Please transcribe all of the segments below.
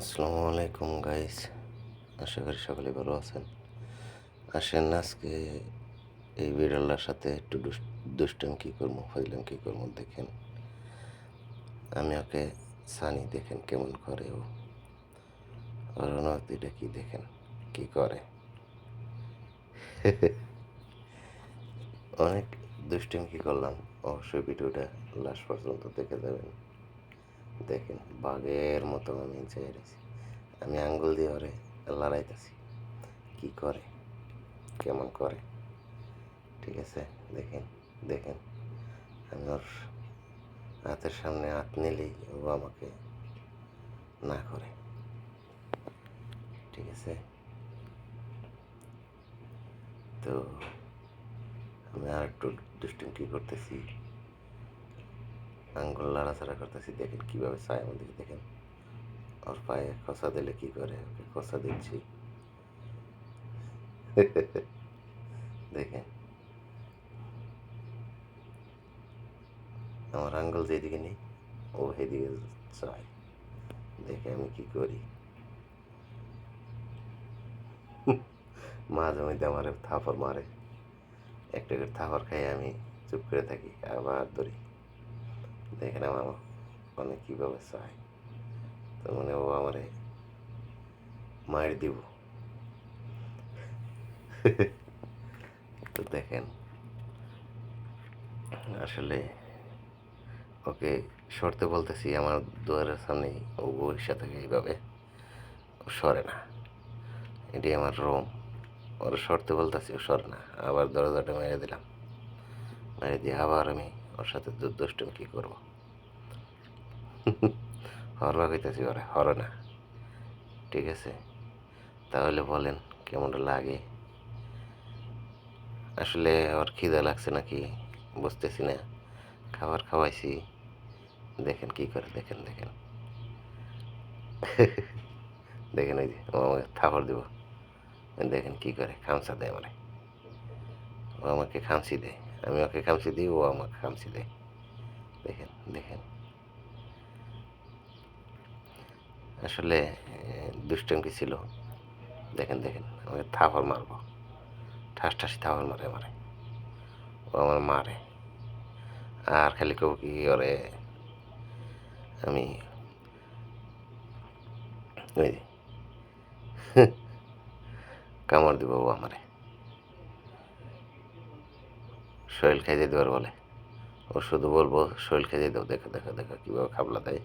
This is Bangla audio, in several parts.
আসসালামু আলাইকুম গাইস আশা করি সকলে ভালো আছেন। আসেন আজকে এই বিড়ালটার সাথে একটু দুষ্টাম কী করব ফাইলাম কী করব, দেখেন। আমি ওকে সানি, দেখেন কেমন করে ও। ওর অনুভূতিটা কি, দেখেন কি করে। অনেক দুষ্টাম কী করলাম। অবশ্যই ভিডিওটা লাস্ট পর্যন্ত দেখে যাবেন। দেখেন, বাঘের মতো আমি চেয়ে রয়েছি আমি আঙ্গুল দিয়ে ওরে লড়াইতেছি। কি করে? কেমন করে? ঠিক আছে, দেখেন দেখেন। আমি ওর হাতের সামনে হাত নিলেই ও আমাকে না করে। ঠিক আছে? তো আমি আর একটু দুষ্টিম কি করতেছি। আঙ্গুল লাড়াচাড়া করতেছি, দেখেন কীভাবে চায় আমাদের দেখেন। ওর পায়ে খসা দিলে কি করে? ওকে খসা দিচ্ছি। দেখেন। আমার আঙ্গুল যেদিকে নেই, ও সেদিকে চায়। দেখে আমি কি করি? মাঝে মধ্যে আমার থাপড় মারে। একটা করে থাপড় খাই আমি চুপ করে থাকি, আবার ধরি। দেখেন আমার মানে কীভাবে চায় তো মানে ও আমারে মায়ের দিব। তো দেখেন, আসলে ওকে সরতে বলতেছি, আমার দুয়ারের সামনেই ও বসে থাকে এইভাবে। সরে না। এটি আমার রুম। ওর সরতে বলতেছি, ও সরে না। আবার দরজাটা মেরে দিলাম। মেরে দিয়ে আবার আমি ওর সাথে দুষ্টুম কী করব? হরবা কইতেছি ওরে হর না। ঠিক আছে? তাহলে বলেন, কেমন লাগে? আসলে ওর খিদে লাগছে নাকি? বুঝতেছি না। খাবার খাওয়াইছি। দেখেন কি করে, দেখেন দেখেন। দেখেন ওই যে, ও আমাকে থাপড় দিব। দেখেন কি করে খামসা দেয় আমারে। ও আমাকে খামসি দেয়। আমি ওকে খামসি দিই ও আমাকে খামসি দেয় দেখেন দেখেন আসলে দুষ্টঙ্কি ছিল দেখেন দেখেন আমাকে থাপড় মারবো ঠাস ঠাসি থাপড় মারে মারে ও আমার মারে আর খালি কেউ কি ওরে আমি কামড় দিব ও আমারে শরীর খাইয়ে দেওয়ার বলে। ও শুধু বলব, শরীর খাইয়ে দেবো দেখো দেখো দেখো, কীভাবে খাবলা দেয়।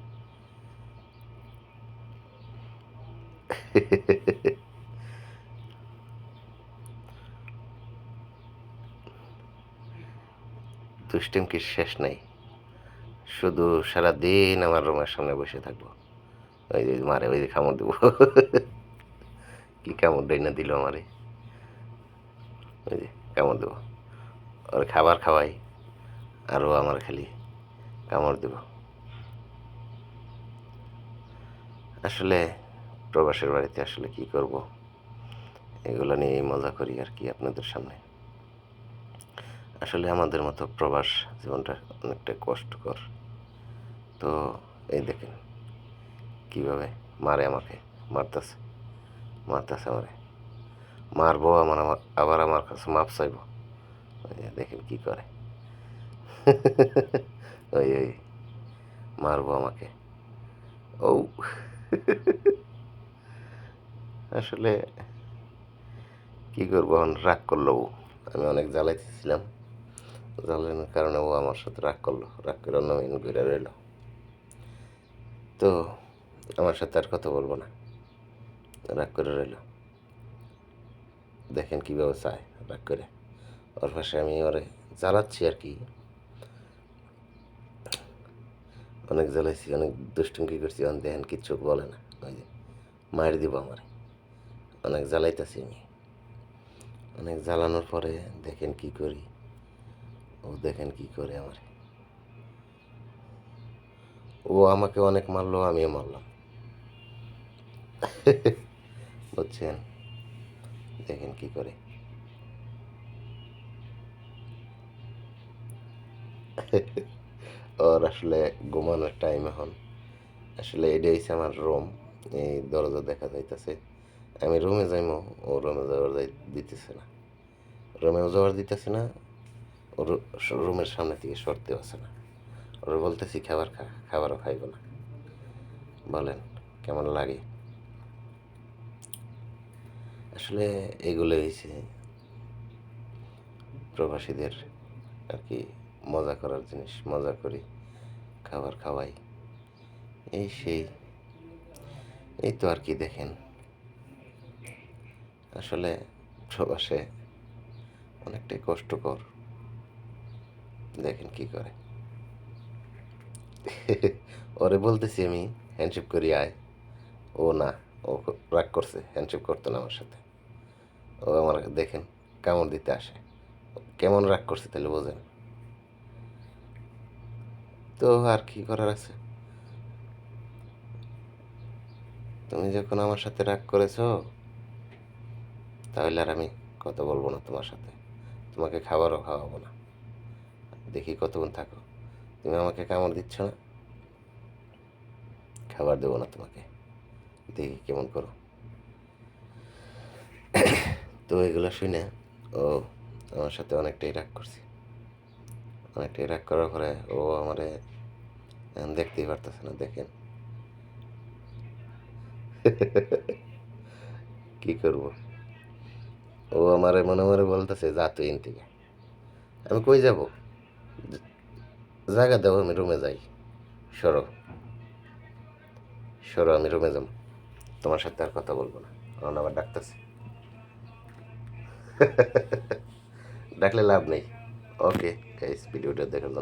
দুষ্টিম কি শেষ নেই। শুধু সারাদিন আমার রুমের সামনে বসে থাকব। ওই যে মারে, ওই যে কামড় দেবো। কি কামড় দেয় না দিল আমারে। ওই যে কামড় দেবো। ওর খাবার খাওয়াই, আরও আমার খালি কামড় দেব। আসলে প্রবাসের বাড়িতে আসলে কি করব? এগুলো নিয়েই মজা করি আর কি আপনাদের সামনে। আসলে আমাদের মতো প্রবাস জীবনটা অনেকটা কষ্টকর। তো এই দেখেন, কীভাবে মারে আমাকে, মারতেছে মারতেছে আমারে। মারবো, আমার আমার, আবার আমার কাছে মাপ চাইব। দেখেন কি করে। ওই ওই, মারবো আমাকে। ও আসলে কি করব এখন? রাগ করল ও। আমি অনেক জ্বালাইতেছিলাম। জ্বালানোর কারণে ও আমার সাথে রাগ করল। রাগ করে অন্য মেন ঘুরে রইল তো আমার সাথে আর কথা বলব না। রাগ করে রইল। দেখেন কীভাবে চায় রাগ করে। ওর পাশে আমি ওরে জ্বালাচ্ছি আর কি। অনেক জ্বালাইছি, অনেক দুষ্টুমকি করছি অনেক দেখেন কিচ্ছু বলে না, ওই যে মায়ের দিব আমার। অনেক জ্বালাইতেছি আমি। অনেক জ্বালানোর পরে দেখেন কি করি, ও দেখেন কি করে আমার। ও আমাকে অনেক মারলো, আমিও মারলাম। বুঝছেন? দেখেন কি করে। ওর আসলে ঘুমানোর টাইম এখন। আসলে এটা হচ্ছে আমার রুম এই দরজা দেখা যাইতেছে। আমি রুমে যাইমো, ও রুমে যাওয়ার যাই, দিতেছে না। রুমেও যাওয়ার দিতেছে না ও রুমের সামনে থেকে সরতে আছে না। ওর বলতেছি, খাবার খা, খাবারও খাইব না। বলেন, কেমন লাগে? আসলে এগুলো হয়েছে প্রবাসীদের আর কি মজা করার জিনিস, মজা করি, খাবার খাওয়াই। এই সেই, এই তো আর কি দেখেন। আসলে প্রবাসে অনেকটাই কষ্টকর। দেখেন কি করে। ওরে বলতেছি আমি হ্যান্ডশেপ করি, আয়। ও না, ও রাগ করছে হ্যান্ডশেপ করতো না আমার সাথে। ও আমার, দেখেন, কামড় দিতে আসে। কেমন রাগ করছে তাহলে বোঝেন। তো আর কি করার আছে? তুমি যখন আমার সাথে রাগ করেছ, তাহলে আর আমি কথা বলব না তোমার সাথে। তোমাকে খাবারও খাওয়াবো না। দেখি কতক্ষণ থাকো। তুমি আমাকে কামড় দিচ্ছ না? খাবার দেবো না তোমাকে। দেখি কেমন করো। তো এগুলো শুনে ও আমার সাথে অনেকটাই রাগ করছে। অনেকটাই রাগ করার পরে ও আমারে দেখতেই পারতেছে না, দেখেন। কি করব? ও আমারে মনে মনে বলতেছে, যা, তুই থেকে আমি কই যাব? জায়গা দাও, আমি রুমে যাই। সরো। সরো, আমি রুমে যাব তোমার সাথে আর কথা বলব না। কারণ আবার ডাকতেছে। ডাকলে লাভ নেই। ওকে। গাইস ভিডিওটা দেখার জন্য